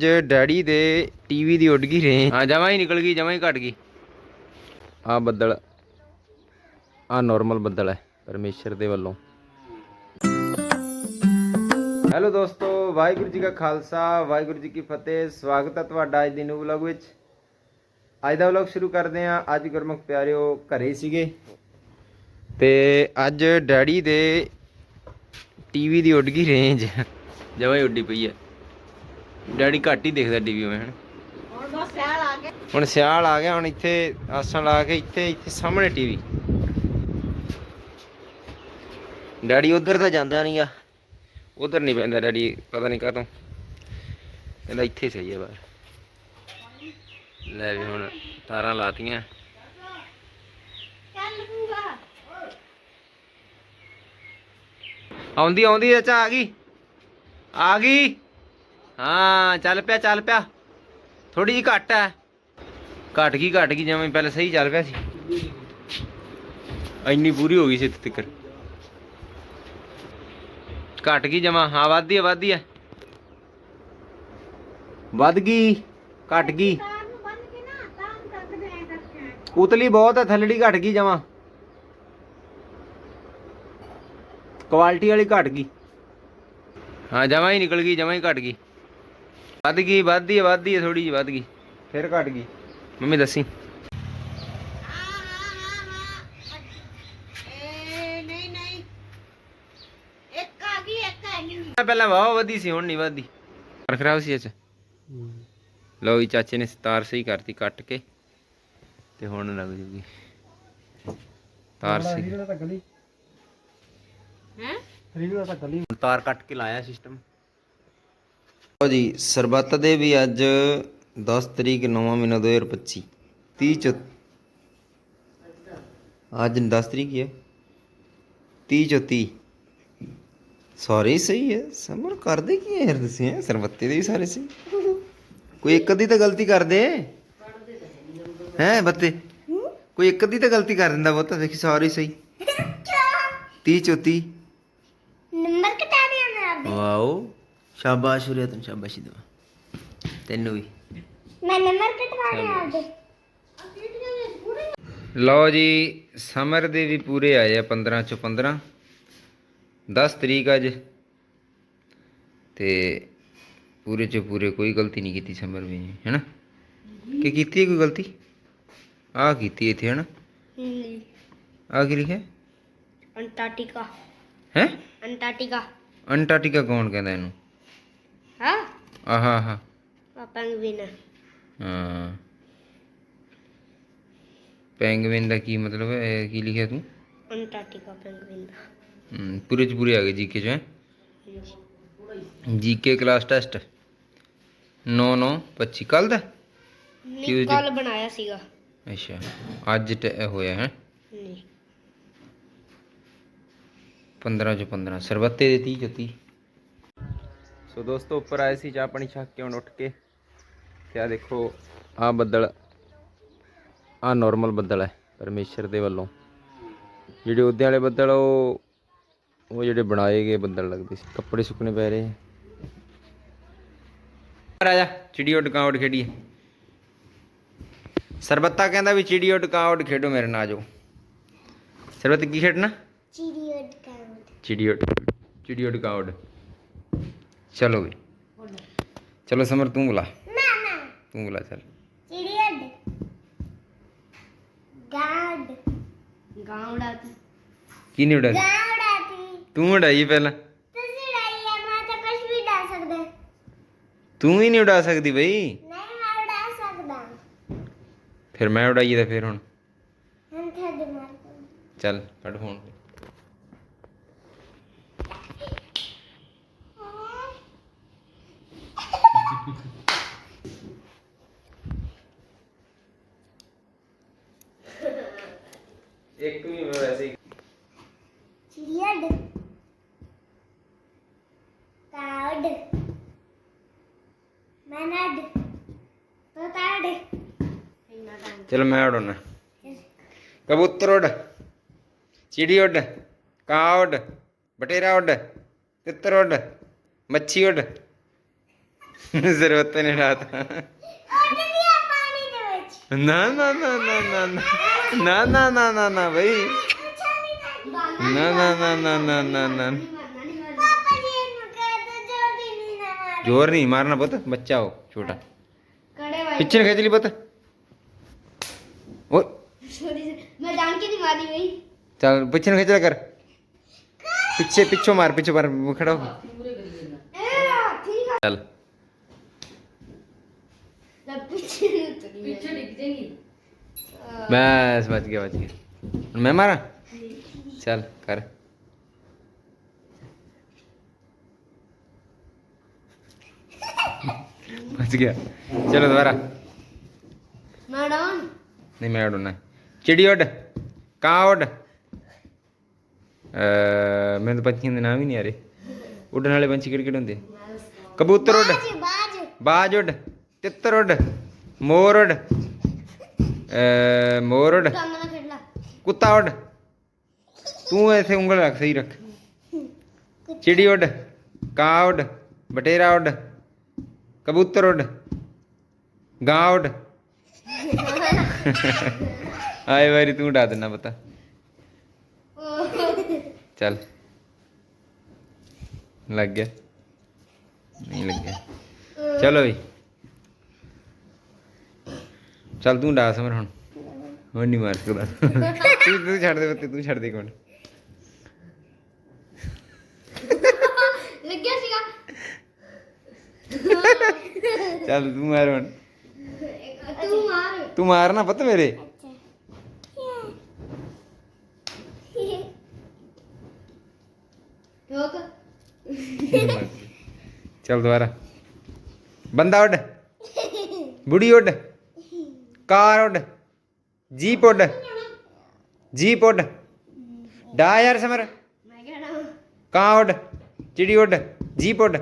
ਅੱਜ ਡੈਡੀ ਦੇ ਟੀਵੀ ਦੀ ਉੱਡ ਗਈ ਰੇਂਜ। ਹਾਂ ਜਮਾਂ ਹੀ ਨਿਕਲ ਗਈ ਜਮਾਂ ਹੀ ਘਟ ਗਈ। ਆ ਬੱਦਲ। ਆ ਨਾਰਮਲ ਬੱਦਲ ਹੈ ਪਰਮੇਸ਼ਰ ਦੇ ਵੱਲੋਂ। ਹੈਲੋ ਦੋਸਤੋ ਵਾਹਿਗੁਰੂ ਜੀ ਕਾ ਖਾਲਸਾ ਵਾਹਿਗੁਰੂ ਜੀ ਕੀ ਫਤਿਹ। ਸਵਾਗਤ ਹੈ ਤੁਹਾਡਾ ਅੱਜ ਦੇ ਨਿਊ ਵਲੌਗ ਵਿੱਚ। ਅੱਜ ਦਾ ਵਲੌਗ ਸ਼ੁਰੂ ਕਰਦੇ ਹਾਂ। ਅੱਜ ਗੁਰਮੁਖ ਪਿਆਰਿਓ ਘਰੇ ਸੀਗੇ। ਤੇ ਅੱਜ ਡੈਡੀ ਦੇ ਟੀਵੀ ਦੀ ਉੱਡ ਗਈ ਰੇਂਜ। ਜਮਾਂ ਹੀ ਉੱਡੀ ਪਈ ਹੈ। ਡੈਡੀ ਘੱਟ ਹੀ ਦੇਖਦਾ ਟੀਵੀ ਮੈਂ ਹੁਣ ਬਸ ਸਿਆਲ ਆ ਗਿਆ ਹੁਣ ਸਿਆਲ ਆ ਗਿਆ, ਹੁਣ ਇੱਥੇ ਆਸਣ ਲਾ ਕੇ ਇੱਥੇ ਇੱਥੇ ਸਾਹਮਣੇ ਟੀਵੀ ਡੈਡੀ ਉਧਰ ਤਾਂ ਜਾਂਦਾ ਨਹੀਂ ਉਧਰ ਨਹੀਂ ਪੈਂਦਾ ਡੈਡੀ, ਪਤਾ ਨਹੀਂ ਕਾਹਤੋਂ। ਕਹਿੰਦਾ ਇੱਥੇ ਸਹੀ ਹੈ ਬਾਹਰ। ਲੈ ਵੀ ਹੁਣ ਤਾਰਾਂ ਲਾਤੀਆਂ। ਆਉਂਦੀ ਆਉਂਦੀ ਚਾਚਾ ਆ ਗਈ। ਆ ਗਈ। ਹਾਂ, ਚੱਲ ਪਿਆ ਚੱਲ ਪਿਆ। ਥੋੜੀ ਜਿਹੀ ਘੱਟ ਹੈ ਘਟ ਗਈ ਘਟ ਗਈ ਜਿਵੇਂ ਪਹਿਲਾਂ ਸਹੀ ਚੱਲ ਪਿਆ ਸੀ। ਇੰਨੀ ਪੂਰੀ ਹੋ ਗਈ ਸੀ ਇੱਥੇ ਤੱਕ ਘਟ ਗਈ ਜਮਾ, ਹਾਂ, ਵੱਧਦੀ ਹੈ ਵੱਧਦੀ ਹੈ ਵੱਧ ਗਈ ਘਟ ਗਈ ਉਤਲੀ ਬਹੁਤ ਹੈ ਥੱਲੜੀ ਘਟ ਗਈ ਜਮਾ। ਕੁਆਲਿਟੀ ਵਾਲੀ ਘਟ ਗਈ ਹਾਂ, ਜਮਾ ਹੀ ਨਿਕਲ ਗਈ, ਜਮਾ ਹੀ ਘਟ ਗਈ। ਵੱਧ ਗਈ ਵੱਧਦੀ ਹੈ ਵੱਧਦੀ ਹੈ ਥੋੜੀ ਜਿਹੀ ਵੱਧ ਗਈ। ਫਿਰ ਘਟ ਗਈ। ਮੰਮੀ ਦੱਸੀ। ਏ ਨਹੀਂ ਨਹੀਂ ਇੱਕ ਆ ਗਈ ਇੱਕ ਆ ਗਈ ਪਹਿਲਾਂ ਵਾਹ ਵਧੀ ਸੀ ਹੁਣ ਨਹੀਂ ਵਧਦੀ। ਪਰ ਖਰਾਬ ਸੀ ਅੱਛਾ ਲਓ ਜੀ ਚਾਚੇ ਨੇ ਤਾਰ ਸਹੀ ਕਰਤੀ ਕੱਟ ਕੇ ਤੇ ਹੁਣ ਲੱਗ ਜੂਗੀ। ਤਾਰ ਸਹੀ। ਹੈ? ਹੁਣ ਤਾਰ ਕੱਟ ਕੇ ਲਾਇਆ ਸਿਸਟਮ ਲਓ ਜੀ ਸਰਬੱਤ ਦੇ ਵੀ ਅੱਜ 10 ਤਰੀਕ 9 ਮਹੀਨਾ 2025 30 ਚ ਅੱਜ 10 ਤਰੀਕ ਹੀ ਹੈ 30 ਚ 30 ਸਾਰੇ ਸਹੀ ਹੈ। ਸਮਰ ਕਰਦੇ ਕੀ ਹੈ ਯਾਰ ਤੁਸੀਂ ਹੈਂ? ਸਰਬੱਤੇ ਦੇ ਵੀ ਸਾਰੇ ਸਹੀ। ਕੋਈ ਇੱਕ ਅੱਧੀ ਤਾਂ ਗਲਤੀ ਕਰਦੇ ਹੈ ਬੱਤੇ? ਕੋਈ ਇੱਕ ਅੱਧੀ ਤਾਂ ਗਲਤੀ ਕਰ ਦਿੰਦਾ ਬਹੁਤਾ ਦੇਖੀ ਸਾਰੇ ਸਹੀ। 30 ਚ 30 ਨੰਬਰ ਕਿਤਾ ਦਿਆ ਮੇਰਾ ਵਾਓ। ਸ਼ਾਬਾਸ਼ ਉਰੇ ਤੈਨੂੰ ਸ਼ਾਬਾਸ਼ੀ ਦਵਾ। ਤੈਨੂੰ ਵੀ। ਮੈਂ ਨੰਬਰ ਕਟਵਾਣੇ ਆਪਦੇ। ਲਓ ਜੀ ਸਮਰ ਦੇ ਵੀ ਪੂਰੇ ਆਏ ਆ 15 ਚੋਂ 15 10 ਤਰੀਕ ਅੱਜ। ਤੇ ਪੂਰੇ ਚੋਂ ਪੂਰੇ ਕੋਈ ਗਲਤੀ ਨਹੀਂ ਕੀਤੀ ਸਮਰ ਵੀ ਨੇ ਹੈਨਾ? ਕੀ ਕੀਤੀ ਕੋਈ ਗਲਤੀ? ਆ ਕੀਤੀ ਇੱਥੇ ਹੈਨਾ? ਨਹੀਂ ਆ ਕੀ ਲਿਖਿਆ? ਅੰਟਾਰਕਟਿਕਾ। ਹੈ? ਅੰਟਾਰਕਟਿਕਾ। ਅੰਟਾਰਕਟਿਕਾ ਕੌਣ ਕਹਿੰਦਾ ਇਹਨੂੰ? ਪੈਂਗਵਿਨ ਹਾਂ ਪੈਂਗਵਿਨ ਦਾ ਕੀ ਮਤਲਬ ਹੈ? ਕੀ ਲਿਖਿਆ ਤੂੰ? ਅੰਟਾਰਕਟਿਕਾ ਪੈਂਗਵਿਨ ਹਮ, ਪੂਰੇ ਚ ਪੂਰੇ ਆ ਗਏ ਜੀਕੇ ਚ ਹੈ? ਜੀਕੇ ਕਲਾਸ ਟੈਸਟ 9 9 25 ਕੱਲ ਦਾ? ਨਹੀਂ ਕੱਲ ਬਣਾਇਆ ਸੀਗਾ। ਅੱਛਾ ਅੱਜ ਟ- ਹੋਇਆ ਹੈ? ਨਹੀਂ। 15 ਚ 15 ਸਰਬੱਤੇ ਦੇ 30 ਚ 30 ਸੋ ਦੋਸਤੋ ਉੱਪਰ ਆਏ ਸੀ ਚਾਹ ਪਾਣੀ ਛੱਕ ਕੇ ਹੁਣ ਉੱਠ ਕੇ। ਤੇ ਆ ਦੇਖੋ ਆ ਬੱਦਲ ਆ ਨਾਰਮਲ ਬੱਦਲ ਹੈ ਪਰਮੇਸ਼ਰ ਦੇ ਵੱਲੋਂ। ਜਿਹੜੇ ਉਹਦੇ ਵਾਲੇ ਬੱਦਲ ਉਹ ਉਹ ਜਿਹੜੇ ਬਣਾਏ ਗਏ ਬੱਦਲ ਲੱਗਦੇ ਸੀ। ਕੱਪੜੇ ਸੁੱਕਣੇ ਪੈ ਰਹੇ ਆ। ਜਾ ਚਿੜੀ ਉੱਡ ਕਾਂ ਉੱਡ ਖੇਡੀਏ। ਸਰਬੱਤਾ ਕਹਿੰਦਾ ਵੀ ਚਿੜੀ ਉੱਡ ਕਾਂ ਉੱਡ ਖੇਡੋ ਮੇਰੇ ਨਾਲ ਆਜੋ ਸਰਬੱਤ ਕੀ ਖੇਡਣਾ? ਚਿੜੀ ਉੱਡ ਕਾਉਂਟ ਚਿੜੀ ਉੱਡ ਚਿੜੀ ਉੱਡ ਕਾਂ ਉੱਡ। ਚਲੋ ਵੀ ਚਲੋ ਸਮਰ ਤੂੰ ਬੁਲਾ ਮਾਮਾ ਤੂੰ ਬੁਲਾ ਚੱਲ ਚਿੜੀ ਉੱਡ ਗਾਡ ਗਾਉਂਡਾ ਕੀ ਨਹੀਂ ਉਡਾਈ ਗਾਉਂਡਾ ਤੀ ਤੂੰ ਉਡਾਈ ਪਹਿਲਾਂ ਤੁਸੀਂ ਉਡਾਈ ਹੈ ਮੈਂ ਤਾਂ ਕੁਝ ਵੀ ਉਡਾ ਸਕਦਾ ਤੂੰ ਹੀ ਨਹੀਂ ਉਡਾ ਸਕਦੀ ਬਈ ਨਹੀਂ ਮੈਂ ਉਡਾ ਸਕਦਾ ਫਿਰ ਮੈਂ ਉਡਾਈਏ ਤਾਂ ਫਿਰ ਹੁਣ ਹੁਣ ਤੁਹਾਡੇ ਮਾਰ ਚੱਲ ਕੱਢ ਫੋਨ ਇੱਕ ਵੀ ਮੈਂ ਵੈਸੇ ਹੀ ਚਿੜੀ ਉੱਡ ਕਾਉਡ ਮਨਡ ਤੋਤਾਡ ਇੰਨਾ ਟਾਈਮ ਚਲ ਮੈਂ ਉਡਾਉਣਾ ਕਬੂਤਰ ਉੱਡ ਚਿੜੀ ਉੱਡ ਕਾਂ ਉੱਡ ਬਟੇਰਾ ਉੱਡ ਤਿੱਤਰ ਉੱਡ ਮੱਛੀ ਉੱਡ ਜ਼ਰੂਰਤ ਨਹੀਂ ਰਾਤ ਉੱਡ ਗਿਆ ਪਾਣੀ ਦੇ ਵਿੱਚ ਨਾ ਨਾ ਨਾ ਨਾ ਨਾ ਨਾ ਨਾ ਨਾ ਨਾ ਨਾ ਨਾ ਬਈ ਨਾ ਨਾ ਨਾ ਨਾ ਨਾ ਨਾ ਨਾ ਪਾਪਾ ਜੀ ਇਹਨੂੰ ਕਹਿ ਦੋ ਜਲਦੀ ਨਹੀਂ ਨਾ ਮਾਰ ਜ਼ੋਰ ਨਹੀਂ ਮਾਰਨਾ ਪੁੱਤ ਬੱਚਾ ਹੋ ਛੋਟਾ कड़े भाई ਪਿੱਛੇ ਨੂੰ ਖਿੱਚ ਲਈ ਪੁੱਤ ਓਏ छोटी से मैं जान के नहीं ਤਾਂ ਪਿੱਛੇ ਨੂੰ ਤੁਰੀ ਪਿੱਛੇ ਡਿੱਗ ਜਾਏਗੀ ਬਸ ਬਚ ਗਿਆ ਬਚ ਗਿਆ ਹੁਣ ਮੈਂ ਮਾਰਾਂ ਚੱਲ ਕਰ बच गया चलो दोबारा मैडम नहीं मैं उड़ना चिड़ी उड कहाँ उड मैं तो पंछियों के नाम ही नहीं आ रहे उड़न वाले पंछी किड़े किड़े होंगे कबूतर उड बाज उड ਤਿੱਤਰੜ ਮੋਰੜ ਮੋਰੜ ਕੁੱਤਾ ਉੱਡ ਤੂੰ ਐਸੇ ਉਂਗਲ ਰੱਖ ਸਹੀ ਰੱਖ। ਚਿੜੀ ਉੱਡ ਕਾਂ ਉੱਡ ਬਟੇਰਾ ਉੱਡ ਕਬੂਤਰ ਉੱਡ ਗਾਂ ਉੱਡ ਆਏ ਵਾਰੀ ਤੂੰ ਡਾ ਦੇਣਾ ਪਤਾ। ਚੱਲ। ਲੱਗ ਗਿਆ। ਨਹੀਂ ਲੱਗਿਆ। ਚਲੋ ਵੀ ਚੱਲ ਤੂੰ ਡਾਸ ਮਰ ਹੁਣ। ਹੁਣ ਨਹੀਂ ਮਾਰ ਸਕਦਾ। ਤੂੰ ਤੂੰ ਛੱਡ ਦੇ ਬੱਤੇ ਤੂੰ ਛੱਡ ਦੇ ਕੋਣ ਲੱਗਿਆ ਸੀਗਾ। ਚੱਲ ਤੂੰ ਮਾਰ ਹੁਣ। ਤੂੰ ਮਾਰ। ਤੂੰ ਮਾਰ ਨਾ ਪਤ ਮੇਰੇ। ਚੱਲ ਦੁਬਾਰਾ। ਬੰਦਾ ਉੱਡ। ਬੁੜੀ ਉੱਡ। കാറുണ്ട് ജീപ്പുണ്ട് ജീപ്പുണ്ട് ഡായാർ സമർ കാവുണ്ട് ചിടിയുണ്ട് ജീപ്പുണ്ട്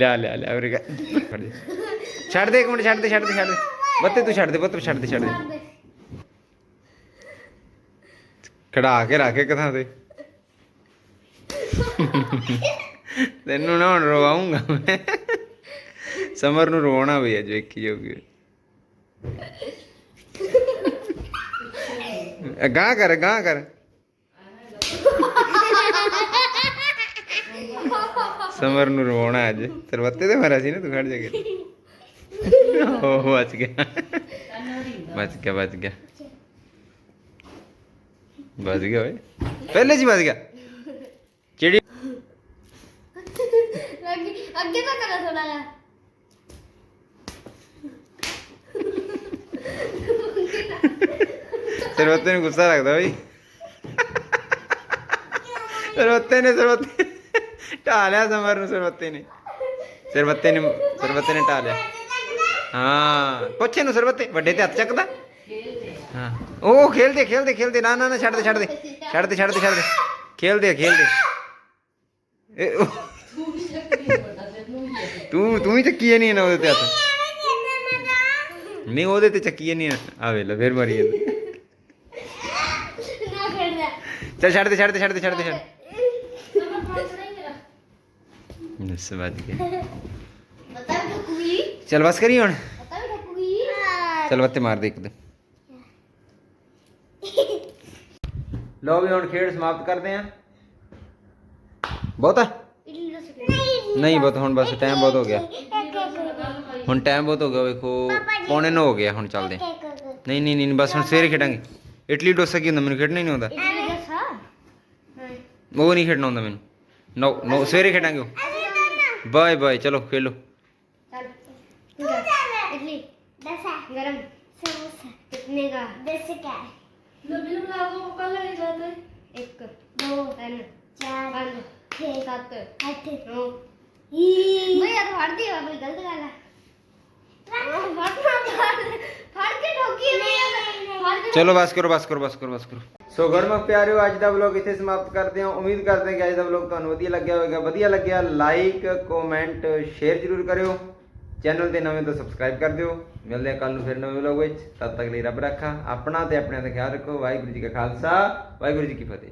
لا لا لا ورگا ਛੱਡ ਦੇ ਇੱਕ ਮਿੰਟ ਛੱਡ ਦੇ ਛੱਡ ਦੇ ਛੱਡ ਦੇ ਬੱਤੇ ਤੂੰ ਛੱਡ ਦੇ ਬੱਤੇ ਛੱਡ ਦੇ ਛੱਡ ਦੇ ਖੜਾ ਕੇ ਰੱਖ ਕੇ ਕਥਾਂ ਤੇ ਤੈਨੂੰ ਨਾ ਹੁਣ ਰਵਾਉਂਗਾ ਸਮਰ ਨੂੰ ਰੋਣਾ ਵੀ ਅੱਜ ਵੇਖੀ ਜਾਊਗੀ ਗਾਂ ਕਰ ਗਾਂ ਕਰ। ਸਮਰ ਨੂੰ ਰਵਾਉਣਾ ਅੱਜ। ਸਰਬੱਤੇ ਤੇ ਮਾਰਿਆ ਸੀ ਨਾ ਤੂੰ ਖੜ ਜਾ ਕੇ। ਉਹ ਬਚ ਗਿਆ। ਬਚ ਗਿਆ ਬਚ ਗਿਆ। ਬਚ ਗਿਆ ਓਏ। ਪਹਿਲੇ ਜੀ ਬਚ ਗਿਆ। ਜਿਹੜੀ ਅੱਗੇ ਤਾਂ ਕਰਾ ਸੁਣਾਇਆ? ਸਰੋਤੇ ਨੂੰ ਗੁੱਸਾ ਲੱਗਦਾ ਬਈ ਸਰੋਤੇ ਨੇ ਸਰੋਤੇ ਢਾਲਿਆ ਸਮਰ ਨੂੰ ਸਰੋਤੇ ਨੇ ਸਰਬੱਤੇ ਨੇ ਸਰਬੱਤੇ ਨੇ ਢਾਲਿਆ ਹਾਂ ਪੁੱਛੇ ਨੂੰ ਸਰਬੱਤੇ ਵੱਡੇ ਤੇ ਹੱਥ ਚੱਕਦਾ ਹਾਂ ਉਹ ਖੇਲਦੇ ਖੇਲਦੇ ਖੇਲਦੇ ਨਾ ਨਾ ਨਾ ਛੱਡ ਦੇ ਛੱਡ ਦੇ ਛੱਡ ਦੇ ਛੱਡ ਦੇ ਛੱਡ ਦੇ ਖੇਲਦੇ ਖੇਲਦੇ ਤੂੰ ਤੂੰ ਹੀ ਚੱਕੀ ਨਹੀਂ ਨਾ ਉਹਦੇ ਤੇ ਹੱਥ ਨਹੀਂ ਉਹਦੇ ਤੇ ਚੱਕੀ ਨਹੀਂ ਆਵੇ ਲੈ ਫੇਰ ਮਰੀ ਜਾਂਦਾ ਚੱਲ ਛੱਡ ਦੇ ਛੱਡ ਦੇ ਛੱਡ ਦੇ ਛੱਡ ਦੇ ਛੱਡ ਨਸ ਵੱਜ ਗਿਆ ਪਤਾ ਠੱਕੂਗੀ। ਚੱਲ ਬਸ ਕਰੀ ਹੁਣ। ਪਤਾ ਠੱਕੂਗੀ। ਚੱਲ ਵੱਤੇ ਮਾਰ ਦੇ ਇੱਕ ਦੋ ਲੋ ਵੀ ਹੁਣ ਖੇਡ ਸਮਾਪਤ ਕਰਦੇ ਆ। ਬਹੁਤਾ? ਨਹੀਂ ਬਹੁਤ ਹੁਣ ਬਸ ਟਾਈਮ ਬਹੁਤ ਹੋ ਗਿਆ। ਹੁਣ ਟਾਈਮ ਬਹੁਤ ਹੋ ਗਿਆ ਵੇਖੋ ਪੌਣੇ 9 ਹੋ ਗਿਆ ਹੁਣ ਚੱਲਦੇ ਨਹੀਂ ਨਹੀਂ ਨਹੀਂ ਬਸ ਹੁਣ ਸਵੇਰੇ ਖੇਡਾਂਗੇ। ਇਡਲੀ ਡੋਸਾ ਕੀ ਹੁੰਦਾ? ਮੈਨੂੰ ਖੇਡਣਾ ਹੀ ਨਹੀਂ ਆਉਂਦਾ। वो नहीं खेडना होता मैं नो नो सवेरे खेडा ਬਾਏ बाय बाय चलो खेलो दस है गरम कितने का एक दो तीन चार पाँच छः सात आठ नौ ये मैं यार हार दिया मैं गलत गाला ट्रैक हार ना हार ਚਲੋ ਬਸ ਕਰੋ ਬਸ ਕਰੋ ਬਸ ਕਰੋ ਬਸ ਕਰੋ। ਸੋ ਗਰਮਕ ਪਿਆਰਿਓ, ਅੱਜ ਦਾ ਵਲੌਗ ਇੱਥੇ ਸਮਾਪਤ ਕਰਦੇ ਹਾਂ। ਉਮੀਦ ਕਰਦੇ ਹਾਂ ਕਿ ਅੱਜ ਦਾ ਵਲੌਗ ਤੁਹਾਨੂੰ ਵਧੀਆ ਲੱਗਿਆ ਹੋਵੇਗਾ। ਵਧੀਆ ਲੱਗਿਆ ਲਾਈਕ ਕਮੈਂਟ ਸ਼ੇਅਰ ਜ਼ਰੂਰ ਕਰਿਓ। ਚੈਨਲ ਦੇ ਨਵੇਂ ਤੋਂ ਸਬਸਕ੍ਰਾਈਬ ਕਰ ਦਿਓ। ਮਿਲਦੇ ਹਾਂ ਕੱਲ ਨੂੰ ਫਿਰ ਨਵੇਂ ਵਲੌਗ ਵਿੱਚ। ਤਦ ਤੱਕ ਲਈ ਰੱਬ ਰੱਖਾ। ਆਪਣਾ ਤੇ ਆਪਣਿਆਂ ਦਾ ਖਿਆਲ ਰੱਖੋ। ਵਾਹਿਗੁਰੂ ਜੀ ਕਾ ਖਾਲਸਾ, ਵਾਹਿਗੁਰੂ ਜੀ ਕੀ ਫਤਿਹ।